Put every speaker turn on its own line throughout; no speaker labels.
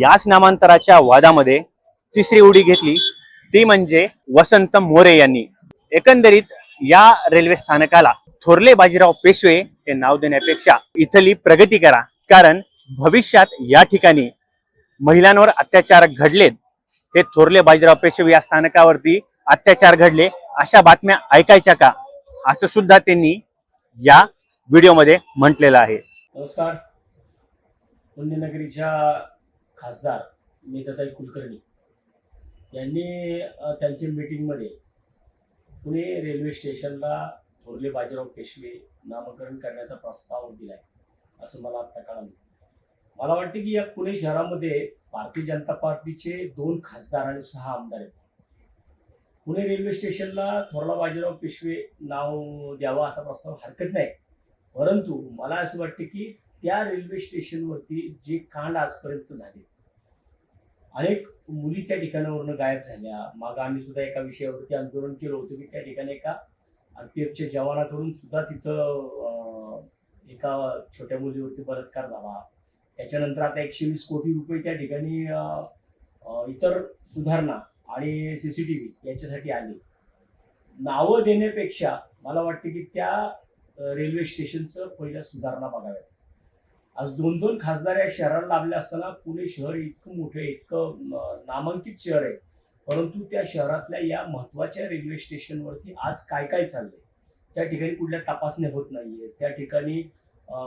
याच नामांतराच्या वादामध्ये तिसरी उडी घेतली. ती म्हणजे वसंत मोरे यांनी. एकंदरीत या रेल्वे स्थानकाला थोरले बाजीराव पेशवे हे नाव देण्यापेक्षा इथली प्रगती करा. कारण भविष्यात या ठिकाणी महिलांवर अत्याचार घडलेत. हे थोरले बाजीराव पेशवे या स्थानकावरती अत्याचार घडले. अशा बातम्या ऐकायच्या का? असं सुद्धा त्यांनी या व्हिडिओमध्ये म्हटलेलं आहे.
नमस्कार. पुण्यनगरीच्या खासदार मेधाताई कुलकर्णी यांनी त्यांच्या मीटिंगमध्ये पुणे रेल्वे स्टेशनला थोरले बाजीराव पेशवे नामकरण करण्याचा प्रस्ताव दिलाय असं मला आत्ता कळालं. मला वाटते की या पुणे शहरामध्ये भारतीय जनता पार्टीचे दोन खासदार आणि सहा आमदार आहेत. पुणे रेल्वे स्टेशनला थोरला बाजीराव पेशवे नाव द्यावं असा प्रस्ताव हरकत नाही. परंतु मला असं वाटते की त्या रेल्वे स्टेशनवरती जे कांड आजपर्यंत झाले. अनेक मुली त्या ठिकाणावरनं गायब झाल्या. मागं आम्ही सुद्धा एका विषयावरती आंदोलन केलं होतं की त्या ठिकाणी एका आरपीएफच्या जवानाकडून सुद्धा तिथं एका छोट्या मुलीवरती बलात्कार झाला. त्याच्यानंतर आता एकशे वीस कोटी रुपये त्या ठिकाणी इतर सुधारणा आणि सीसीटीव्ही याच्यासाठी आले. नावं देण्यापेक्षा मला वाटतं की त्या रेल्वे स्टेशनचं पहिल्या सुधारणा बघाव्यात. आज दोन दोन खासदार या शहराला लाभले असताना पुणे शहर इतकं मोठं इतकं नामांकित शहर आहे. परंतु त्या शहरातल्या या महत्त्वाच्या रेल्वे स्टेशनवरती आज काय काय चाललंय? त्या ठिकाणी कुठल्या तपासण्या होत नाहीये. त्या ठिकाणी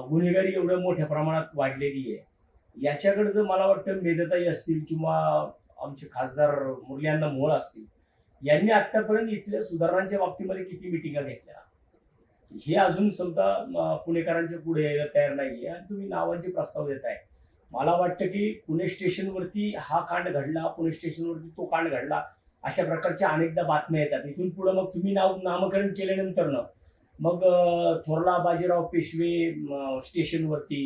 गुन्हेगारी एवढ्या मोठ्या प्रमाणात वाढलेली आहे. याच्याकडे जर मला वाटतं मेधताई असतील किंवा आमचे खासदार मुरल्यांना मोळ असतील यांनी आतापर्यंत इथल्या सुधारणांच्या बाबतीमध्ये किती मिटिंगा घेतल्या? हे अजून समजा पुणेकरांच्या पुढे यायला तयार नाहीये आणि तुम्ही नावांचे प्रस्ताव देत आहे मला वाटतं की पुणे स्टेशनवरती हा कांड घडला पुणे स्टेशनवरती तो कांड घडला अशा प्रकारच्या अनेकदा बातम्या येतात. इथून पुढे मग तुम्ही नाव नामकरण केल्यानंतर ना मग थोरला बाजीराव पेशवे स्टेशनवरती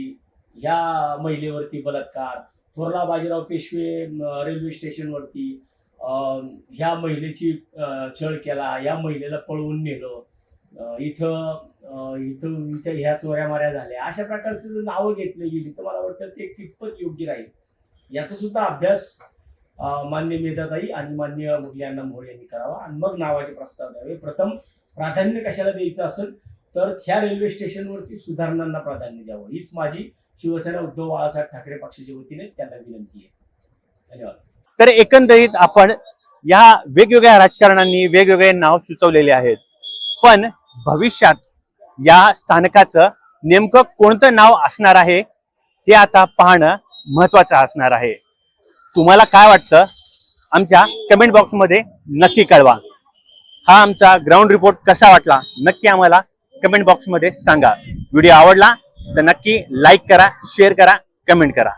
ह्या महिलेवरती बलात्कार थोरला बाजीराव पेशवे रेल्वे स्टेशनवरती ह्या महिलेची छळ केला या महिलेला पळवून नेलं इथं इथं इथं ह्या चोऱ्या माऱ्या झाल्या. अशा प्रकारचं जर नावं घेतली गेली तर मला वाटतं ते कितपत योग्य राहील. याचा सुद्धा अभ्यास मान्य मेधाताई आणि मान्य मुलियांना मोळ यांनी करावा आणि मग नावाचे प्रस्ताव द्यावे. प्रथम प्राधान्य कशाला द्यायचं असेल तर ह्या रेल्वे स्टेशनवरती सुधारणांना प्राधान्य द्यावं. हीच माझी शिवसेना उद्धव बाळासाहेब ठाकरे पक्षाच्या वतीने त्यांना विनंती आहे. धन्यवाद.
तर एकंदरीत आपण या वेगवेगळ्या राजकारणांनी वेगवेगळे नाव सुचवलेले आहेत. पण भविष्यात या स्थानकाचं नेमकं कोणतं नाव असणार आहे हे आता पाहणं महत्वाचं असणार आहे. तुम्हाला काय वाटतं? आमच्या कमेंट बॉक्समध्ये नक्की कळवा. हा आमचा ग्राउंड रिपोर्ट कसा वाटला? नक्की आम्हाला कमेंट बॉक्समध्ये सांगा. व्हिडिओ आवडला तर नक्की लाईक करा शेअर करा कमेंट करा.